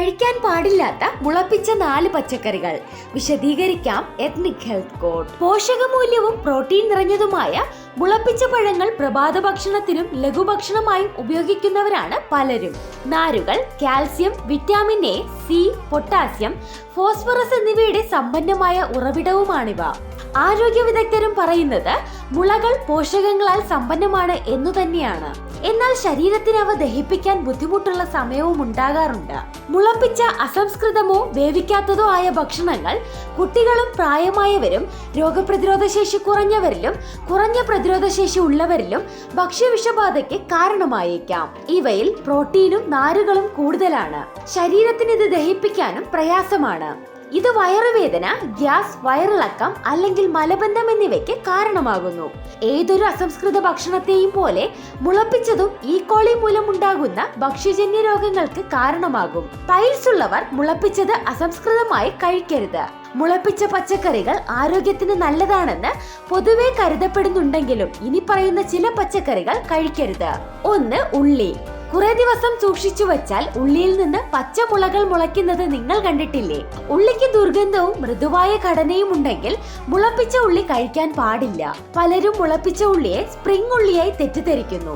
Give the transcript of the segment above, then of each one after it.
കഴിക്കാൻ പാടില്ലാത്ത മുളപ്പിച്ച നാല് പച്ചക്കറികൾ. വിശദീകരിക്കാം എത്നിക് ഹെൽത്ത് കോഡ് പോഷകമൂല്യവും പ്രോട്ടീൻ നിറഞ്ഞതുമായ മുളപ്പിച്ച പഴങ്ങൾ പ്രഭാത ഭക്ഷണത്തിനും ലഘുഭക്ഷണമായും ഉപയോഗിക്കുന്നവരാണ് പലരും. നാരുകൾ calcium vitamin A C potassium phosphorus എന്നിവയുടെ സമ്പന്നമായ ഉറവിടവുമാണിവ. ആരോഗ്യ വിദഗ്ധരും പറയുന്നത് മുളകൾ പോഷകങ്ങളാൽ സമ്പന്നമാണ് എന്നു തന്നെയാണ്. എന്നാൽ ശരീരത്തിന് അവ ദഹിപ്പിക്കാൻ ബുദ്ധിമുട്ടുള്ള സമയവും ഉണ്ടാകാറുണ്ട്. മുളപ്പിച്ച അസംസ്കൃതമോ വേവിക്കാത്തതോ ആയ ഭക്ഷണങ്ങൾ കുട്ടികളും പ്രായമായവരും രോഗപ്രതിരോധ ശേഷി കുറഞ്ഞവരിലും കുറഞ്ഞ പ്രതിരോധ ശേഷി ഉള്ളവരിലും ഭക്ഷ്യവിഷബാധയ്ക്ക് കാരണമായേക്കാം. ഇവയിൽ പ്രോട്ടീനും നാരുകളും കൂടുതലാണ്. ശരീരത്തിന് ഇത് ദഹിപ്പിക്കാനും പ്രയാസമാണ്. ഇത് വയറുവേദന ഗ്യാസ് വയറിളക്കം അല്ലെങ്കിൽ മലബന്ധം എന്നിവയ്ക്ക് കാരണമാകുന്നു. ഏതൊരു അസംസ്കൃത ഭക്ഷണത്തെയും പോലെ മുളപ്പിച്ചതും ഈ കോളി മൂലമുണ്ടാകുന്ന ഭക്ഷ്യജന്യ രോഗങ്ങൾക്ക് കാരണമാകും. പൈൽസ് ഉള്ളവർ മുളപ്പിച്ചത് അസംസ്കൃതമായി കഴിക്കരുത്. മുളപ്പിച്ച പച്ചക്കറികൾ ആരോഗ്യത്തിന് നല്ലതാണെന്ന് പൊതുവെ കരുതപ്പെടുന്നുണ്ടെങ്കിലും ഇനി പറയുന്ന ചില പച്ചക്കറികൾ കഴിക്കരുത്. ഒന്ന് ഉള്ളി. കുറെ ദിവസം സൂക്ഷിച്ചു വച്ചാൽ ഉള്ളിയിൽ നിന്ന് പച്ചമുളകൾ മുളയ്ക്കുന്നത് നിങ്ങൾ കണ്ടിട്ടില്ലേ? ഉള്ളിക്ക് ദുർഗന്ധവും മൃദുവായ ഘടനയും ഉണ്ടെങ്കിൽ മുളപ്പിച്ച ഉള്ളി കഴിക്കാൻ പാടില്ല. പലരും മുളപ്പിച്ച ഉള്ളിയെ സ്പ്രിംഗ് ഉള്ളിയായി തെറ്റിദ്ധരിക്കുന്നു.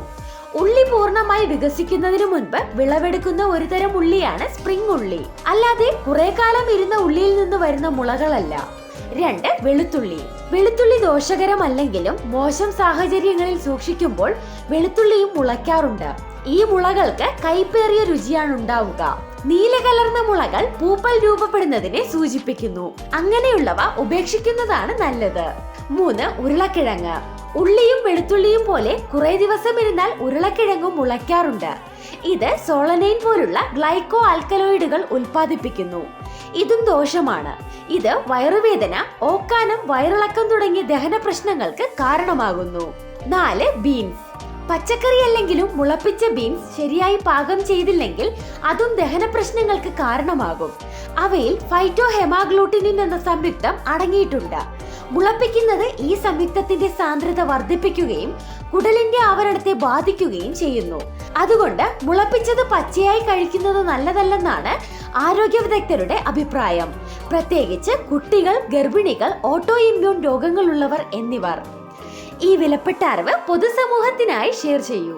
ഉള്ളി പൂർണമായി വികസിക്കുന്നതിനു മുൻപ് വിളവെടുക്കുന്ന ഒരു തരം ഉള്ളിയാണ് സ്പ്രിംഗ് ഉള്ളി. അല്ലാതെ കുറെ കാലം ഇരുന്ന ഉള്ളിയിൽ നിന്ന് വരുന്ന മുളകളല്ല. രണ്ട് വെളുത്തുള്ളി. വെളുത്തുള്ളി ദോഷകരമല്ലെങ്കിലും മോശം സാഹചര്യങ്ങളിൽ സൂക്ഷിക്കുമ്പോൾ വെളുത്തുള്ളിയും മുളയ്ക്കാറുണ്ട്. ഈ മുളകൾക്ക് കൈപ്പേറിയ രുചിയാണ് ഉണ്ടാവുക നീല കലർന്ന മുളകൾ പൂപ്പൽ രൂപപ്പെടുന്നതിനെ സൂചിപ്പിക്കുന്നു. അങ്ങനെയുള്ളവ ഉപേക്ഷിക്കുന്നതാണ് നല്ലത്. മൂന്ന് ഉരുളക്കിഴങ്ങ്. ഉള്ളിയും വെളുത്തുള്ളിയും പോലെ കുറെ ദിവസം ഇരുന്നാൽ ഉരുളക്കിഴങ്ങും മുളയ്ക്കാറുണ്ട്. ഇത് സോളനൈൻ പോലുള്ള ഗ്ലൈക്കോ ആൽക്കലോയിഡുകൾ ഉൽപ്പാദിപ്പിക്കുന്നു. ഇതും ദോഷമാണ്. ഇത് വയറുവേദന ഓക്കാനം വയറിളക്കം തുടങ്ങിയ ദഹന പ്രശ്നങ്ങൾക്ക് കാരണമാകുന്നു. നാല് ബീൻസ്. പച്ചക്കറി അല്ലെങ്കിലും മുളപ്പിച്ച ബീൻസ് ശരിയായി പാകം ചെയ്തില്ലെങ്കിൽ അതും ദഹന പ്രശ്നങ്ങൾക്ക് കാരണമാകും. അവയിൽ ഫൈറ്റോ ഹെമാഗ്ലൂട്ടിനിൻ എന്ന സംയുക്തം അടങ്ങിയിട്ടുണ്ട്. മുളപ്പിക്കുന്നത് ഈ സംയുക്തത്തിന്റെ സാന്ദ്രത വർദ്ധിപ്പിക്കുകയും കുടലിന്റെ ആവരണത്തെ ബാധിക്കുകയും ചെയ്യുന്നു. അതുകൊണ്ട് മുളപ്പിച്ചത് പച്ചയായി കഴിക്കുന്നത് നല്ലതല്ലെന്നാണ് ആരോഗ്യ വിദഗ്ധരുടെ അഭിപ്രായം. പ്രത്യേകിച്ച് കുട്ടികൾ ഗർഭിണികൾ ഓട്ടോ ഇമ്മ്യൂൺ രോഗങ്ങളുള്ളവർ എന്നിവർ. ഈ വിലപ്പെട്ട അറിവ് പൊതുസമൂഹത്തിനായി ഷെയർ ചെയ്യൂ.